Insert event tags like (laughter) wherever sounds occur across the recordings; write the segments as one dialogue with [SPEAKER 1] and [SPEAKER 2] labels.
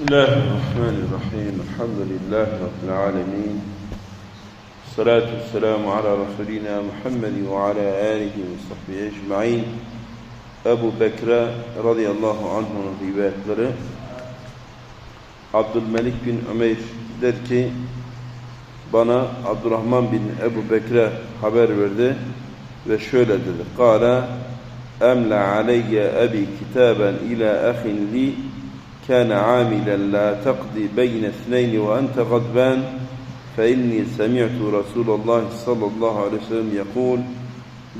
[SPEAKER 1] Bismillahirrahmanirrahim. Elhamdülillahi Rabbil alemin. Salatu selamu ala Resulina Muhammed ve ala alihi ve sahbihi ecma'in. Ebu Bekre radıyallahu anh'ın rivayetleri. Abdülmelik bin Ömer der ki, bana Abdurrahman bin Ebu Bekre haber verdi ve şöyle dedi. Kale, emle aleyye ebi kitaben ila ahin li كان عاملا لا تقضي بين اثنين وأنت غضبان فإني سمعت رسول الله صلى الله عليه وسلم يقول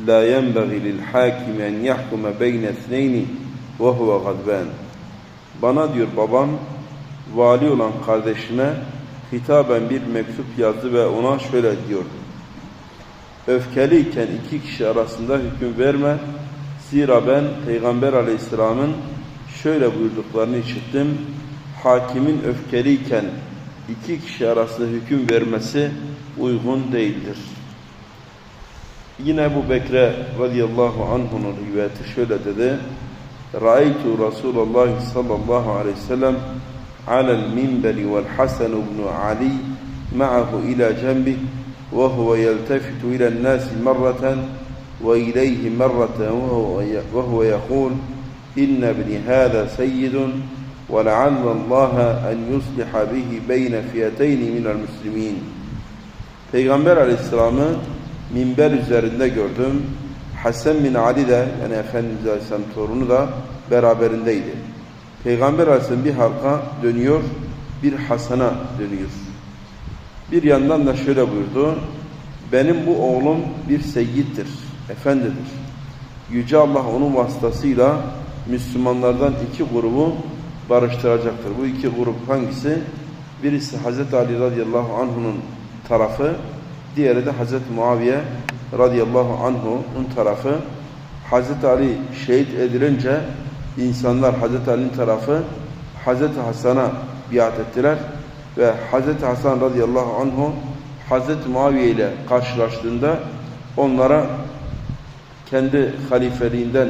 [SPEAKER 1] لا ينبغي للحاكم أن يحكم بين اثنين وهو غضبان Bana diyor babam vali olan kardeşime hitaben bir mektup yazdı ve ona şöyle diyor. Öfkeliyken iki kişi arasında hüküm verme. Zira ben Peygamber aleyhisselamın şöyle buyurduklarını işittim. Hakimin öfkeliyken iki kişi arasında hüküm vermesi uygun değildir. Yine bu Bekre radıyallahu anh'un rivayeti şöyle dedi. Ra'aytu Resulullah sallallahu aleyhi ve sellem alel minberi vel Hasan ibn Ali ma'ahu ila cembih ve huve yeltefitu ilen nasi merraten ve ileyhi merraten ve huve yekul إن ابن هذا سيد ولعل الله أن يصلح به بين فئتين من المسلمين Peygamber Aleyhisselam'ı minber üzerinde gördüm. Hasan bin Ali de yani Efendimiz Aleyhisselam torunu da beraberindeydi. Peygamber Aleyhisselam bir halka dönüyor, bir Hasan'a dönüyor. Bir yandan da şöyle buyurdu. Benim bu oğlum bir seyyittir, efendidir. Yüce Allah onun vasıtasıyla Müslümanlardan iki grubu barıştıracaktır. Bu iki grup hangisi? Birisi Hz. Ali radıyallahu anh'unun tarafı, diğeri de Hz. Muaviye radıyallahu anh'unun tarafı. Hz. Ali şehit edilince insanlar Hz. Ali'nin tarafı Hz. Hasan'a biat ettiler ve Hz. Hasan radıyallahu anhu Hz. Muaviye ile karşılaştığında onlara kendi halifeliğinden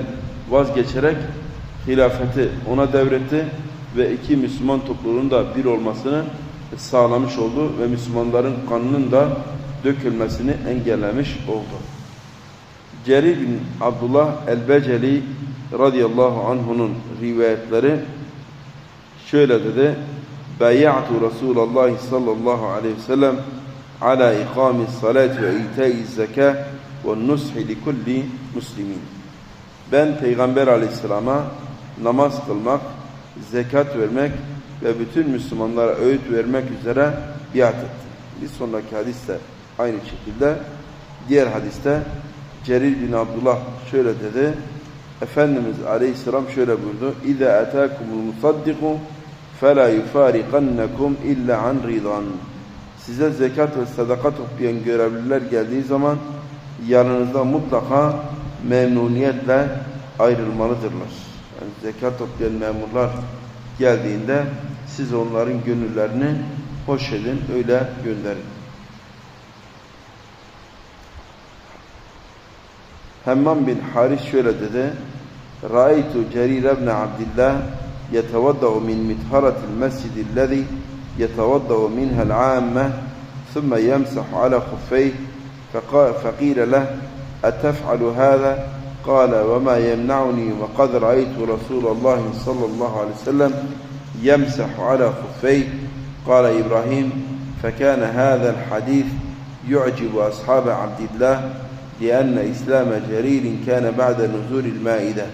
[SPEAKER 1] vazgeçerek hilafeti ona devretti ve iki Müslüman topluluğun da bir olmasını sağlamış oldu ve Müslümanların kanının da dökülmesini engellemiş oldu. Cerir bin Abdullah el-Beceli radıyallahu anh'unun rivayetleri şöyle dedi. Beyatu Resulullah sallallahu aleyhi ve sellem ala ikami salat ve ita'i zekâ ve nushi li kulli muslimin. Ben Peygamber aleyhisselama namaz kılmak, zekat vermek ve bütün Müslümanlara öğüt vermek üzere biat ettim. Bir sonraki hadiste aynı şekilde diğer hadiste Cerir bin Abdullah şöyle dedi. Efendimiz Aleyhisselam şöyle buyurdu. İza ataakumul musaddiku fela yufariqannakum illa an ridan. Size zekat ve sadaka toplayan görevliler geldiği zaman yanınızda mutlaka memnuniyetle ayrılmalıdırlar Yani zekat toplayan memurlar geldiğinde siz onların gönüllerini hoş edin, öyle gönderin. Hemmam bin Haris şöyle dedi. Ra'aytu Cerir ibn Abdullah yetevadda'u min mitharatil mescidillezî yetevadda'u minha'l 'âmme ثم يمسح على خفيه فقيل له أتفعل هذا قال وما يمنعني وقد رأيت رسول الله صلى الله عليه وسلم يمسح على خفيه قال إبراهيم فكان هذا الحديث يعجب أصحاب عبد الله لأن إسلام جرير كان بعد نزول المائدة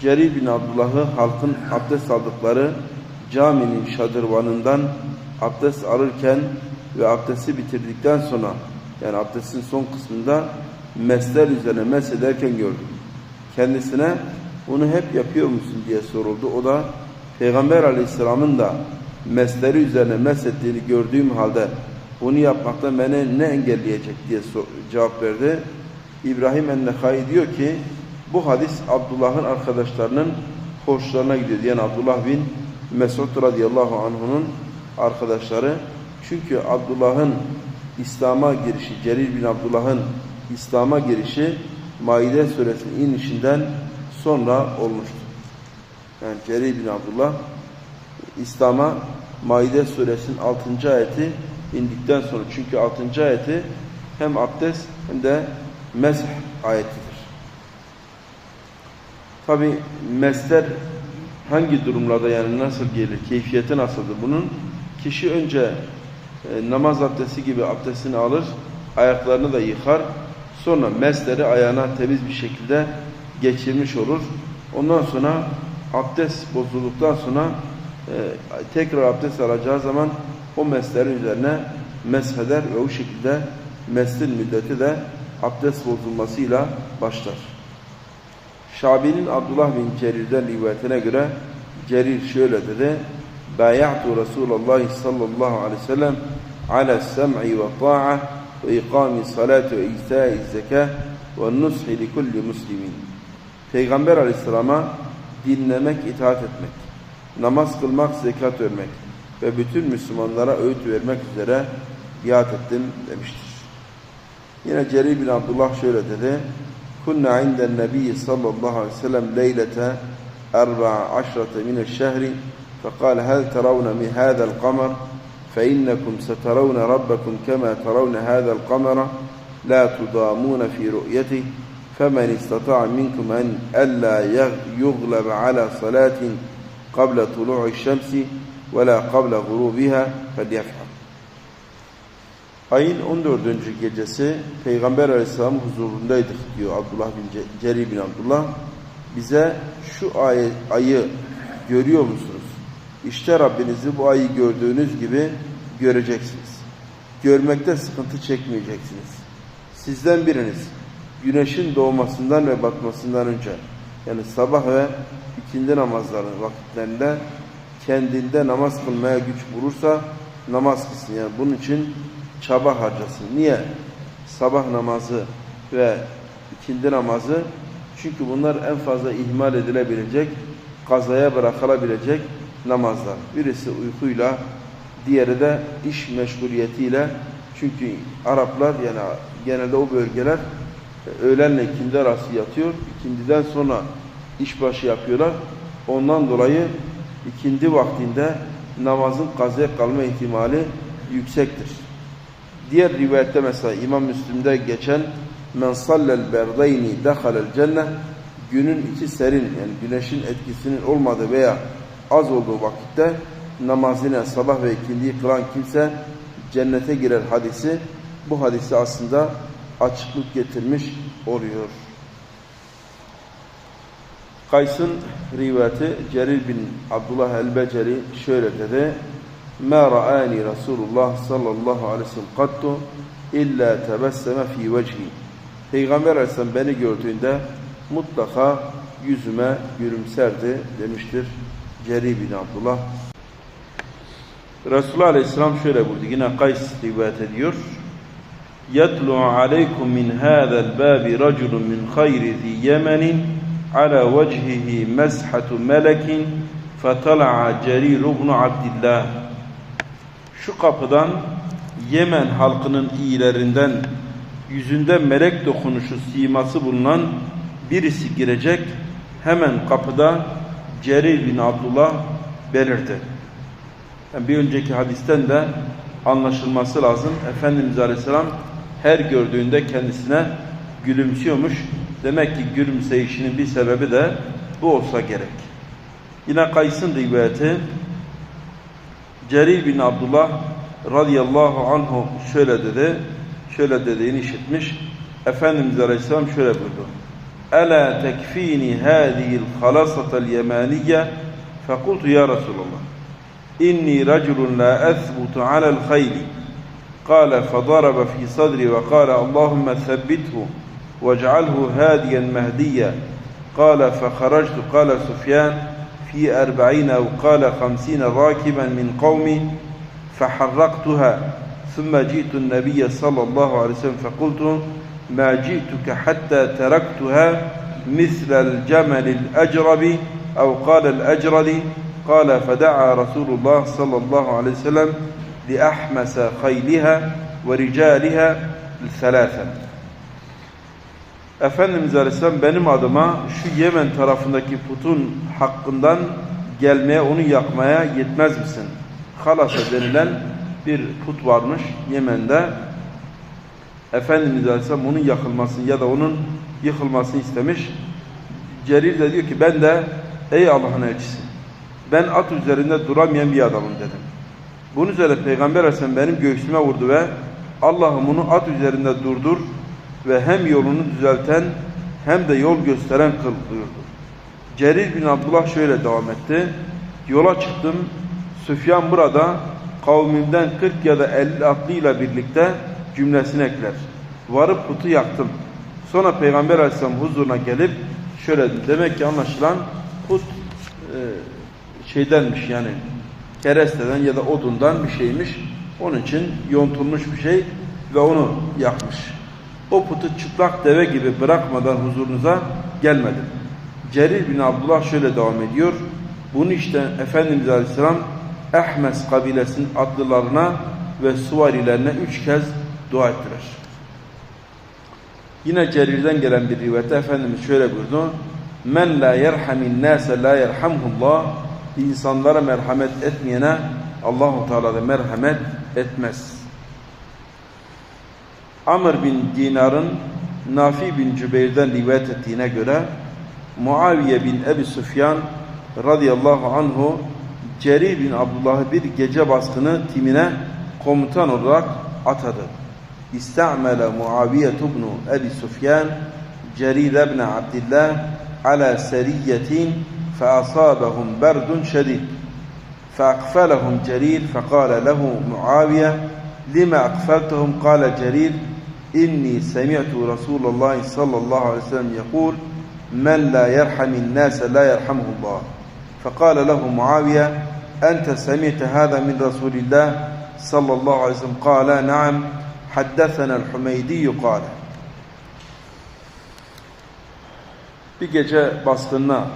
[SPEAKER 1] Cerir bin Abdullah'ı halkın abdest aldıkları caminin şadırvanından abdest alırken ve abdesti bitirdikten sonra yani abdestin son kısmında mesler üzerine mesederken gördüm. Kendisine bunu hep yapıyor musun diye soruldu. O da Peygamber aleyhisselamın da mesleri üzerine mesettiğini gördüğüm halde bunu yapmakta beni ne engelleyecek diye cevap verdi. İbrahim en-Nekai diyor ki bu hadis Abdullah'ın arkadaşlarının hoşlarına gidiyor. Yani Abdullah bin Mesud radıyallahu anh'unun arkadaşları. Çünkü Abdullah'ın İslam'a girişi, Cerir bin Abdullah'ın İslam'a girişi Maide suresinin inişinden sonra olmuştur. Yani Cerir bin Abdullah İslam'a Maide suresinin 6. ayeti indikten sonra çünkü 6. ayeti hem abdest hem de mesh ayetidir. Tabi mesler hangi durumlarda yani nasıl gelir, keyfiyeti nasıldır bunun? Kişi önce e, namaz abdesti gibi abdestini alır, ayaklarını da yıkar, sonra mesleri ayağına temiz bir şekilde geçirmiş olur. Ondan sonra abdest bozulduktan sonra e, tekrar abdest alacağı zaman o meslerin üzerine mesheder ve o şekilde meslin müddeti de abdest bozulmasıyla başlar. Şabi'nin Abdullah bin Cerir'den rivayetine göre Cerir şöyle dedi. Bayatu Resulullah sallallahu aleyhi ve sellem ala sem'i ve ta'a ve ikami salat ve isai zekah ve nushi li kulli muslimin. Peygamber aleyhisselama dinlemek, itaat etmek, namaz kılmak, zekat vermek ve bütün Müslümanlara öğüt vermek üzere biat ettim demiştir. Yine Cerih bin Abdullah şöyle dedi. Kunna inden nebi sallallahu aleyhi ve sellem leylete erba'a aşrate mineşşehri fekal hel teravne min hâzel kamer فإنكم سترون ربكم كما ترون هذا القمر لا تضامون في رؤيته فمن استطاع منكم أن ألا يغلب على صلاة قبل طلوع الشمس ولا قبل غروبها فليفعل Ayın 14. gecesi Peygamber Aleyhisselam huzurundaydık diyor Abdullah bin Cerir bin Abdullah. Bize şu ayı, ayı görüyor musunuz? İşte Rabbinizi bu ayı gördüğünüz gibi göreceksiniz. Görmekte sıkıntı çekmeyeceksiniz. Sizden biriniz güneşin doğmasından ve batmasından önce yani sabah ve ikindi namazları vakitlerinde kendinde namaz kılmaya güç bulursa namaz kılsın. Yani bunun için çaba harcasın. Niye? Sabah namazı ve ikindi namazı çünkü bunlar en fazla ihmal edilebilecek, kazaya bırakılabilecek namazlar. Birisi uykuyla, diğeri de iş meşguliyetiyle. Çünkü Araplar yani genelde o bölgeler öğlenle ikindi arası yatıyor. İkindiden sonra işbaşı yapıyorlar. Ondan dolayı ikindi vaktinde namazın kazaya kalma ihtimali yüksektir. Diğer rivayette mesela İmam Müslim'de geçen men sallel berdeyni dehalel cennet günün iki serin yani güneşin etkisinin olmadığı veya az olduğu vakitte namazını sabah ve ikindiyi kılan kimse cennete girer hadisi bu hadisi aslında açıklık getirmiş oluyor. Kays'ın rivayeti Cerir bin Abdullah el-Beceri şöyle dedi. ما رآني رسول الله صلى الله عليه وسلم قط إلا تبسم في وجهي Peygamber Aleyhisselam beni gördüğünde mutlaka yüzüme gülümserdi demiştir Cerir bin Abdullah. Resulullah Aleyhisselam şöyle buyurdu. Yine Kays rivayet ediyor. يَتْلُعُ عَلَيْكُمْ مِنْ هَذَا الْبَابِ رَجُلٌ مِنْ خَيْرِ ذِي يَمَنٍ عَلَى وَجْهِهِ مَسْحَةُ مَلَكٍ فَطَلَعَ جَرِيرُ بْنُ عَبْدِ اللّٰهِ Şu kapıdan Yemen halkının iyilerinden yüzünde melek dokunuşu siması bulunan birisi girecek. Hemen kapıda Cerir bin Abdullah belirdi. Yani bir önceki hadisten de anlaşılması lazım. Efendimiz Aleyhisselam her gördüğünde kendisine gülümsüyormuş. Demek ki gülümseyişinin bir sebebi de bu olsa gerek. Yine Kays'ın rivayeti Cerir bin Abdullah radıyallahu anhu şöyle dedi. Şöyle dediğini işitmiş. Efendimiz Aleyhisselam şöyle buyurdu. Ela tekfini hâzihil halasatel yemaniyye fekultu ya Resulallah. İnni raculun la ethbutu alel khayli. قال فضرب في صدري وقال اللهم ثبته واجعله هاديا مهديا قال فخرجت قال سفيان في أربعين أو قال خمسين راكبا من قومي فحرقتها ثم جئت النبي صلى الله عليه وسلم فقلت ما جئتك حتى تركتها مثل الجمل الأجرب أو قال الأجرد قال فدعا رسول الله صلى الله عليه وسلم لأحمس خيلها ورجالها الثلاثة Efendimiz Aleyhisselam benim adıma şu Yemen tarafındaki putun hakkından gelmeye onu yakmaya yetmez misin? Halasa denilen bir put varmış Yemen'de. Efendimiz Aleyhisselam onun yakılmasını ya da onun yıkılmasını istemiş. Cerir de diyor ki ben de ey Allah'ın elçisi ben at üzerinde duramayan bir adamım dedim. Bunun üzerine Peygamber Aleyhisselam benim göğsüme vurdu ve Allah'ım bunu at üzerinde durdur ve hem yolunu düzelten hem de yol gösteren kıl buyurdu. Cerir bin Abdullah şöyle devam etti. Yola çıktım. Süfyan burada kavmimden 40 ya da 50 atlıyla birlikte cümlesini ekler. Varıp putu yaktım. Sonra Peygamber Aleyhisselam huzuruna gelip şöyle dedi. Demek ki anlaşılan put e, şeydenmiş yani keresteden ya da odundan bir şeymiş. Onun için yontulmuş bir şey ve onu yakmış. O putu çıplak deve gibi bırakmadan huzurunuza gelmedim. Cerir bin Abdullah şöyle devam ediyor. Bunu işte Efendimiz Aleyhisselam Ehmes kabilesinin atlılarına ve suvarilerine üç kez dua ettiler. Yine Cerir'den gelen bir rivayette Efendimiz şöyle buyurdu. Men la yerhamin nase la yerhamhullah İnsanlara merhamet etmeyene Allahu Teala da merhamet etmez. Amr bin Dinar'ın Nafi bin Cübeyr'den rivayet ettiğine göre Muaviye bin Ebi Süfyan radıyallahu anhu Cerir bin Abdullah'ı bir gece baskını timine komutan olarak atadı. İstamele Muaviye ibn Ebi Süfyan Cerir ibn Abdullah ala seriyetin فأصابهم برد شديد. فأقفلهم جرير فقال له معاوية لما أقفلتهم؟ قال جرير إني سمعت رسول الله صلى الله عليه وسلم يقول من لا يرحم الناس لا يرحمه الله. فقال له معاوية أنت سمعت هذا من رسول الله صلى الله عليه وسلم؟ قال نعم. حدثنا الحميدي قال bir gece baskınına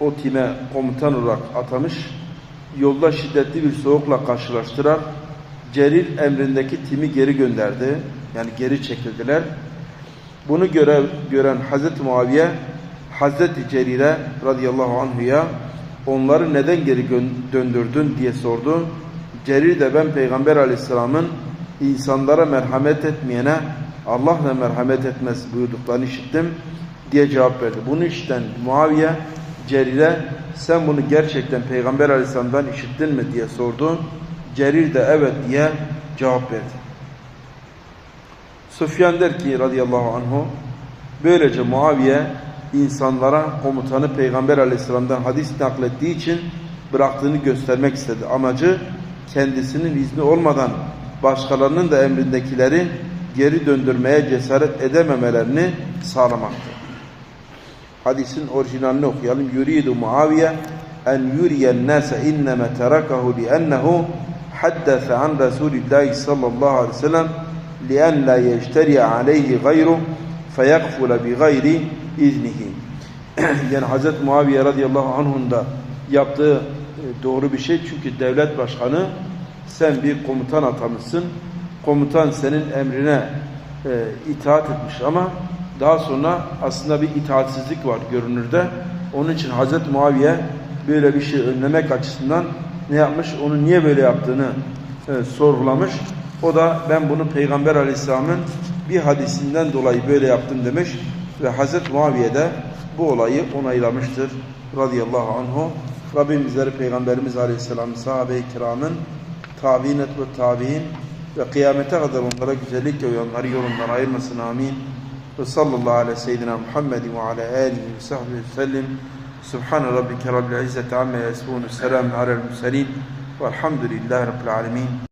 [SPEAKER 1] o time komutan olarak atamış. Yolda şiddetli bir soğukla karşılaştırar. Cerir emrindeki timi geri gönderdi. Yani geri çekildiler. Bunu göre, gören Hazreti Muaviye Hazreti Cerir'e radıyallahu anhuya onları neden geri döndürdün diye sordu. Cerir de ben Peygamber aleyhisselamın insanlara merhamet etmeyene Allah da merhamet etmez buyurduklarını işittim diye cevap verdi. Bunu işiten Muaviye Cerir'e sen bunu gerçekten Peygamber Aleyhisselam'dan işittin mi diye sordu. Cerir de evet diye cevap verdi. Süfyan der ki radıyallahu anhu böylece Muaviye insanlara komutanı Peygamber Aleyhisselam'dan hadis naklettiği için bıraktığını göstermek istedi. Amacı kendisinin izni olmadan başkalarının da emrindekileri geri döndürmeye cesaret edememelerini sağlamaktır. Hadisin orijinalini okuyalım. Yuridu Muaviye en yuriyen nase inneme terakahu li'ennehu haddese an Resulillahi sallallahu aleyhi ve sellem la yeşteri aleyhi gayru feyekfule bi gayri iznihi. (clears throat) yani Hazreti Muaviye radıyallahu anh'un da yaptığı doğru bir şey. Çünkü devlet başkanı sen bir komutan atamışsın. Komutan senin emrine e, itaat etmiş ama daha sonra aslında bir itaatsizlik var görünürde. Onun için Hazreti Muaviye böyle bir şey önlemek açısından ne yapmış? Onu niye böyle yaptığını e, sorgulamış. O da ben bunu Peygamber Aleyhisselam'ın bir hadisinden dolayı böyle yaptım demiş. Ve Hazreti Muaviye de bu olayı onaylamıştır. Radıyallahu anhu. Rabbim bizleri Peygamberimiz Aleyhisselam'ın sahabe-i kiramın tabi'in et ve tabi'in ve kıyamete kadar onlara güzellikle uyanları yolundan ayırmasın amin. Ve sallallahu ve seyyidina Muhammedin ve ala alihi ve sahbihi ve sellem. Subhane rabbike rabbil izzeti amme yasifun. Selamun alel murselin. Velhamdülillahi rabbil alemin.